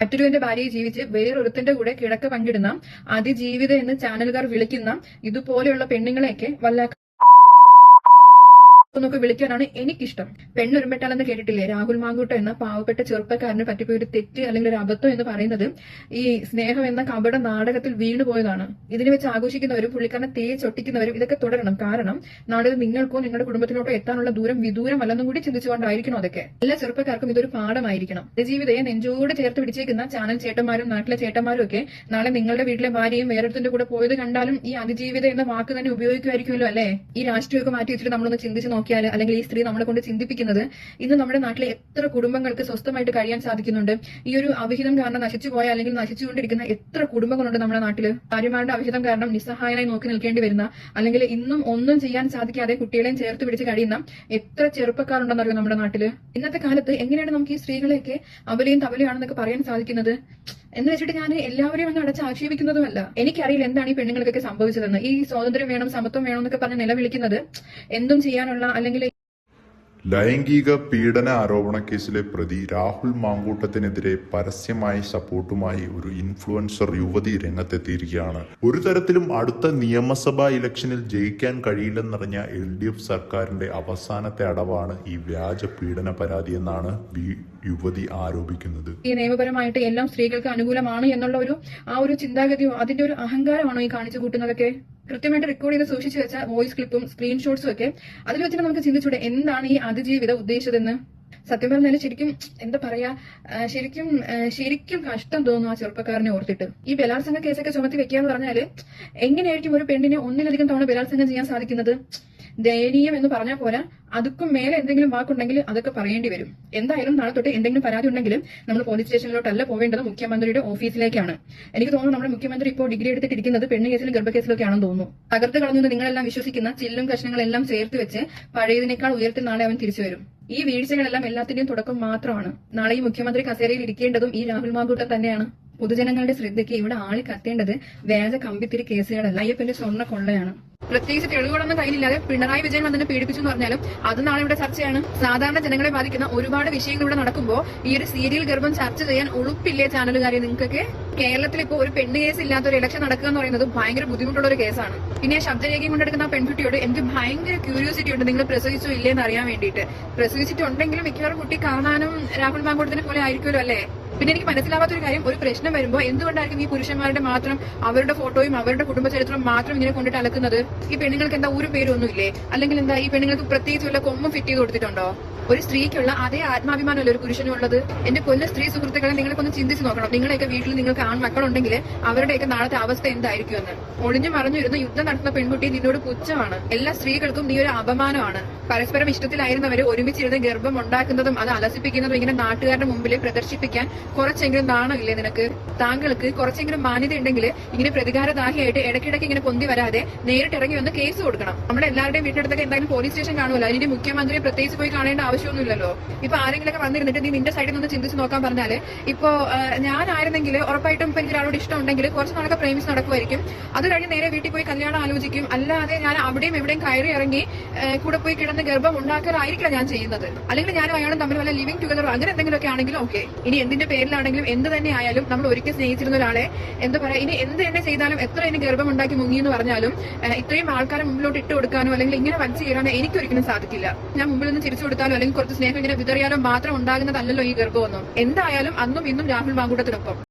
മറ്റൊരുവന്റെ ഭാര്യയെ ജീവിച്ച് വേറൊരുത്തിന്റെ കൂടെ കിടക്ക പങ്കിടുന്ന അതിജീവിത എന്ന് ചാനലുകാർ വിളിക്കുന്ന ഇതുപോലെയുള്ള പെണ്ണുങ്ങളെയൊക്കെ വല്ല എന്നൊക്കെ വിളിക്കാനാണ് എനിക്കിഷ്ടം. പെണ്ണൊരുമ്പെട്ടാലെന്ന് കേട്ടിട്ടില്ലേ? രാഹുൽ മാങ്കൂട്ട എന്ന പാവപ്പെട്ട ചെറുപ്പക്കാരന് പറ്റിപ്പോയ ഒരു തെറ്റ് അല്ലെങ്കിൽ ഒരു അബദ്ധം എന്ന് പറയുന്നത് ഈ സ്നേഹം എന്ന കപട നാടകത്തിൽ വീണുപോയതാണ് ഇതിനെ വെച്ച് ആഘോഷിക്കുന്നവരും പുള്ളിക്കാരനെ തേച്ചൊട്ടിക്കുന്നവരും ഇതൊക്കെ തുടരണം. കാരണം നാളെ നിങ്ങൾക്കോ നിങ്ങളുടെ കുടുംബത്തിലോട്ടോ എത്താനുള്ള ദൂരം വിദൂരമല്ലെന്നും കൂടി ചിന്തിച്ചുകൊണ്ടായിരിക്കണം അതൊക്കെ. എല്ലാ ചെറുപ്പക്കാർക്കും ഇതൊരു പാഠമായിരിക്കണം. ജീവിതയെ നെഞ്ചോട് ചേർത്ത് പിടിച്ചേക്കുന്ന ചാനൽ ചേട്ടന്മാരും നാട്ടിലെ ചേട്ടന്മാരും ഒക്കെ നാളെ നിങ്ങളുടെ വീട്ടിലെ ഭാര്യയും വേറൊരുത്തിന്റെ കൂടെ പോയത് കണ്ടാലും ഈ അതിജീവിത എന്ന വാക്ക് തന്നെ ഉപയോഗിക്കുമായിരിക്കുമല്ലോ അല്ലേ? ഈ രാഷ്ട്രീയമൊക്കെ മാറ്റി വെച്ചിട്ട് നമ്മളൊന്ന് ചിന്തിച്ച് നോക്കിയാൽ അല്ലെങ്കിൽ ഈ സ്ത്രീ നമ്മളെ കൊണ്ട് ചിന്തിപ്പിക്കുന്നത് ഇന്ന് നമ്മുടെ നാട്ടിലെ എത്ര കുടുംബങ്ങൾക്ക് സ്വസ്ഥമായിട്ട് കഴിയാൻ സാധിക്കുന്നുണ്ട്? ഈ ഒരു അവിഹിതം കാരണം നശിച്ചു പോയ അല്ലെങ്കിൽ നശിച്ചുകൊണ്ടിരിക്കുന്ന എത്ര കുടുംബങ്ങളുണ്ട് നമ്മുടെ നാട്ടിൽ? ഭാര്യമാരുടെ അവിഹിതം കാരണം നിസ്സഹായനായി നോക്കി നിൽക്കേണ്ടി വരുന്ന അല്ലെങ്കിൽ ഇന്നും ഒന്നും ചെയ്യാൻ സാധിക്കാതെ കുട്ടികളെയും ചേർത്ത് പിടിച്ച് കഴിയുന്ന എത്ര ചെറുപ്പക്കാരുണ്ടെന്നറിയോ നമ്മുടെ നാട്ടിൽ? ഇന്നത്തെ കാലത്ത് എങ്ങനെയാണ് നമുക്ക് ഈ സ്ത്രീകളെയൊക്കെ അവലെയും തവലയാണെന്നൊക്കെ പറയാൻ സാധിക്കുന്നത്? എന്ന് വെച്ചിട്ട് ഞാൻ എല്ലാവരെയും അങ്ങ് അടച്ച് ആക്ഷേപിക്കുന്നതുമല്ല. എനിക്കറിയില്ല എന്താണ് ഈ പെണ്ണുങ്ങൾക്കൊക്കെ സംഭവിച്ചതെന്ന്. ഈ സ്വാതന്ത്ര്യം വേണം സമത്വം വേണം എന്നൊക്കെ പറഞ്ഞ് നിലവിളിക്കുന്നത് എന്തും ചെയ്യാനുള്ള അല്ലെങ്കിൽ ലൈംഗിക പീഡന ആരോപണ കേസിലെ പ്രതി രാഹുൽ മാങ്കൂട്ടത്തിനെതിരെ പരസ്യമായി സപ്പോർട്ടുമായി ഒരു ഇൻഫ്ലുവൻസർ യുവതി രംഗത്തെത്തിയിരിക്കുകയാണ്. ഒരു തരത്തിലും അടുത്ത നിയമസഭാ ഇലക്ഷനിൽ ജയിക്കാൻ കഴിയില്ലെന്നറിഞ്ഞ എൽ ഡി എഫ് സർക്കാരിന്റെ അവസാനത്തെ അടവാണ് ഈ വ്യാജ പീഡന പരാതി എന്നാണ് വി- യുവതി ആരോപിക്കുന്നത്. ഈ നിയമപരമായിട്ട് എല്ലാം സ്ത്രീകൾക്ക് അനുകൂലമാണ് എന്നുള്ള ഒരു ആ ഒരു ചിന്താഗതിയോ അതിന്റെ ഒരു അഹങ്കാരമാണോ ഈ കാണിച്ചു കൂട്ടുന്നതൊക്കെ? കൃത്യമായിട്ട് റെക്കോർഡ് ചെയ്ത് സൂക്ഷിച്ചു വെച്ച വോയിസ് ക്ലിപ്പും സ്ക്രീൻഷോട്ട്സും ഒക്കെ അതിൽ വെച്ചിട്ട് നമുക്ക് ചിന്തിച്ചൂടെ എന്താണ് ഈ അതിജീവിത ഉദ്ദേശിച്ചതെന്ന്? സത്യം പറഞ്ഞാൽ ശരിക്കും എന്താ പറയാ ശരിക്കും ശരിക്കും കഷ്ടം തോന്നുന്നു ആ ചെറുപ്പക്കാരനെ ഓർത്തിട്ട്. ഈ ബലാത്സംഗ കേസൊക്കെ ചുമത്തി വെക്കാന്ന് പറഞ്ഞാൽ എങ്ങനെയായിരിക്കും ഒരു പെണ്ണിനെ ഒന്നിലധികം തവണ ബലാത്സംഗം ചെയ്യാൻ സാധിക്കുന്നത്? ദയനീയം എന്ന് പറഞ്ഞാൽ പോരാ. അതുക്കും മേലെ എന്തെങ്കിലും വാക്കുണ്ടെങ്കിൽ അതൊക്കെ പറയേണ്ടി വരും. എന്തായാലും നാളെ തൊട്ട് എന്തെങ്കിലും പരാതി ഉണ്ടെങ്കിലും നമ്മൾ പോലീസ് സ്റ്റേഷനിലോട്ടല്ല പോവേണ്ടത് മുഖ്യമന്ത്രിയുടെ ഓഫീസിലേക്കാണ്. എനിക്ക് തോന്നുന്നു നമ്മുടെ മുഖ്യമന്ത്രി ഇപ്പോൾ ഡിഗ്രി എടുത്തിട്ടിരിക്കുന്നത് പെണ്ണ് കേസിലും ഗർഭക്കേസിലൊക്കെ ആണെന്ന് തോന്നുന്നു. തകർത്ത് കളഞ്ഞത് നിങ്ങളെല്ലാം വിശ്വസിക്കുന്ന ചില്ലും കഷ്ണങ്ങളെല്ലാം ചേർത്ത് വെച്ച് പഴയതിനേക്കാൾ ഉയർത്തി നാളെ അവൻ തിരിച്ചു വരും. ഈ വീഴ്ചകളെല്ലാം എല്ലാത്തിന്റെയും തുടക്കം മാത്രമാണ്. നാളെ ഈ മുഖ്യമന്ത്രി കസേരയിൽ ഇരിക്കേണ്ടതും ഈ രാഹുൽ മാങ്കൂട്ടം തന്നെയാണ്. പൊതുജനങ്ങളുടെ ശ്രദ്ധയ്ക്ക് ഇവിടെ ആളി കത്തേണ്ടത് വ്യാജ കമ്പിത്തിരി കേസുകളല്ല. അയ്യപ്പന്റെ സ്വർണ കൊള്ളയാണ് പ്രത്യേകിച്ച് തെളിവുകളൊന്നും കയ്യിലില്ലാതെ പിണറായി വിജയൻ വന്നിട്ട് പീഡിപ്പിച്ചു എന്ന് പറഞ്ഞാലും അത് നാളെ ഇവിടെ ചർച്ചയാണ്. സാധാരണ ജനങ്ങളെ ബാധിക്കുന്ന ഒരുപാട് വിഷയങ്ങൾ ഇവിടെ നടക്കുമ്പോൾ ഈ ഒരു സീരിയൽ ഗർഭം ചർച്ച ചെയ്യാൻ ഉളുപ്പില്ലേ ചാനലുകാരെ? നിങ്ങൾക്കൊക്കെ കേരളത്തിൽ ഇപ്പോൾ ഒരു പെണ്ണ് കേസ് ഇല്ലാത്ത ഒരു ഇലക്ഷൻ നടക്കുക എന്ന് പറയുന്നത് ഭയങ്കര ബുദ്ധിമുട്ടുള്ള ഒരു കേസാണ് പിന്നെ ശബ്ദരേഖയും കൊണ്ടെടുക്കുന്ന പെൺകുട്ടിയോട് എനിക്ക് ഭയങ്കര ക്യൂരിയോസിറ്റി ഉണ്ട്. നിങ്ങൾ പ്രസവിച്ചോ ഇല്ലേ എന്ന് അറിയാൻ വേണ്ടിയിട്ട്. പ്രസവിച്ചിട്ടുണ്ടെങ്കിലും മിക്കവാറും കുട്ടി കാണാനും രാഹുൽ മാങ്കോട്ടത്തിനെ പോലെ ആയിരിക്കുമല്ലോ അല്ലേ? പിന്നെ എനിക്ക് മനസ്സിലാവാത്ത ഒരു കാര്യം ഒരു പ്രശ്നം വരുമ്പോൾ എന്തുകൊണ്ടായിരിക്കും ഈ പുരുഷന്മാരുടെ മാത്രം അവരുടെ ഫോട്ടോയും അവരുടെ കുടുംബ ചരിത്രവും മാത്രം ഇങ്ങനെ കൊണ്ടിട്ട് അലക്കുന്നത്? ഈ പെണ്ണുങ്ങൾക്ക് എന്താ ഒരു പേരൊന്നുമില്ലേ? അല്ലെങ്കിൽ എന്താ ഈ പെണ്ണുങ്ങൾക്ക് പ്രത്യേകിച്ച് വല്ല ഫിറ്റ് ചെയ്ത് കൊടുത്തിട്ടുണ്ടോ? ഒരു സ്ത്രീക്കുള്ള അതേ ആത്മാഭിമാനമല്ല ഒരു പുരുഷനും ഉള്ളത്? എന്റെ കൊല്ല സ്ത്രീ സുഹൃത്തുക്കളെ നിങ്ങളൊക്കെ ഒന്ന് ചിന്തിച്ച് നോക്കണം. നിങ്ങളെയൊക്കെ വീട്ടിൽ നിങ്ങൾക്ക് ആൺമക്കളുണ്ടെങ്കിൽ അവരുടെയൊക്കെ നാളത്തെ അവസ്ഥ എന്തായിരിക്കും എന്ന്. ഒളിഞ്ഞു മറഞ്ഞിരുന്ന് യുദ്ധം നടത്തുന്ന പെൺകുട്ടി നിന്നോട് പുച്ഛമാണ്. എല്ലാ സ്ത്രീകൾക്കും നീ ഒരു അപമാനമാണ്. പരസ്പരം ഇഷ്ടത്തിലായിരുന്നവര് ഒരുമിച്ചിരുന്ന് ഗർഭം ഉണ്ടാക്കുന്നതും അത് അലസിപ്പിക്കുന്നതും ഇങ്ങനെ നാട്ടുകാരുടെ മുമ്പിൽ പ്രദർശിപ്പിക്കാൻ കുറച്ചെങ്കിലും നാണമില്ലേ നിനക്ക്? താങ്കൾക്ക് കുറച്ചെങ്കിലും മാന്യത ഉണ്ടെങ്കിൽ ഇങ്ങനെ പ്രതികാരദാഹിയായിട്ട് ഇടയ്ക്കിടയ്ക്ക് ഇങ്ങനെ പൊന്തി വരാതെ നേരിട്ട് ഇറങ്ങി വന്ന് കേസ് കൊടുക്കണം. നമ്മുടെ എല്ലാവരുടെയും വീട്ടിനടുത്തൊക്കെ എന്തായാലും പോലീസ് സ്റ്റേഷൻ കാണുമല്ലോ? അതിന്റെ മുഖ്യമന്ത്രിയെ പ്രത്യേകിച്ച് പോയി കാണേണ്ട ആവശ്യമൊന്നുമില്ലല്ലോ? ഇപ്പൊ ആരെങ്കിലൊക്കെ വന്നിരുന്നിട്ട് നീ നിന്റെ സൈഡിൽ നിന്ന് ചിന്തിച്ച് നോക്കാൻ പറഞ്ഞാൽ ഇപ്പോ ഞാനായിരുന്നെങ്കിൽ ഉറപ്പായിട്ടും ഇപ്പൊ എനിക്ക് ഒരാളോട് ഇഷ്ടം ഉണ്ടെങ്കിൽ കുറച്ച് നാളൊക്കെ പ്രേമിച്ച് നടക്കുമായിരിക്കും. അത് കഴിഞ്ഞ് നേരെ വീട്ടിൽ പോയി കല്യാണം ആലോചിക്കും. അല്ലാതെ ഞാൻ അവിടെയും എവിടെയും കയറി ഇറങ്ങി കൂടെ പോയി കിടന്ന് ഗർഭം ഉണ്ടാക്കാനായിരിക്കില്ല ഞാൻ ചെയ്യുന്നത്. അല്ലെങ്കിൽ ഞാനും അയാളും തമ്മിൽ വല്ല ലിവിംഗ് ടുഗദർ അങ്ങനെ എന്തെങ്കിലുമൊക്കെ ആണെങ്കിലും ഓക്കെ ഇനി എന്തിന്റെ പേരിലാണെങ്കിലും എന്ത് തന്നെ ആയാലും നമ്മൾ ഒരിക്കൽ സ്നേഹിച്ചിരുന്ന ഒരാളെ എന്താ പറയാ ഇനി എന്ത് തന്നെ ചെയ്താലും എത്ര ഇനി ഗർഭം ഉണ്ടാക്കി മുങ്ങി എന്ന് പറഞ്ഞാലും ഇത്രയും ആൾക്കാരെ മുമ്പിലോട്ട് ഇട്ട് കൊടുക്കാനോ അല്ലെങ്കിൽ ഇങ്ങനെ വലിച്ചു കയറാനോ എനിക്കൊരിക്കലും സാധിക്കില്ല. ഞാൻ മുമ്പിൽ നിന്ന് തിരിച്ചു കൊടുത്താലോ അല്ലെങ്കിൽ കുറച്ച് സ്നേഹം ഇങ്ങനെ വിതറിയാലോ മാത്രം ഉണ്ടാകുന്നതല്ലല്ലോ ഈ ഗർഭമൊന്നും. എന്തായാലും അന്നും ഇന്നും രാഹുൽ മാങ്കൂട്ടത്തിനൊപ്പം.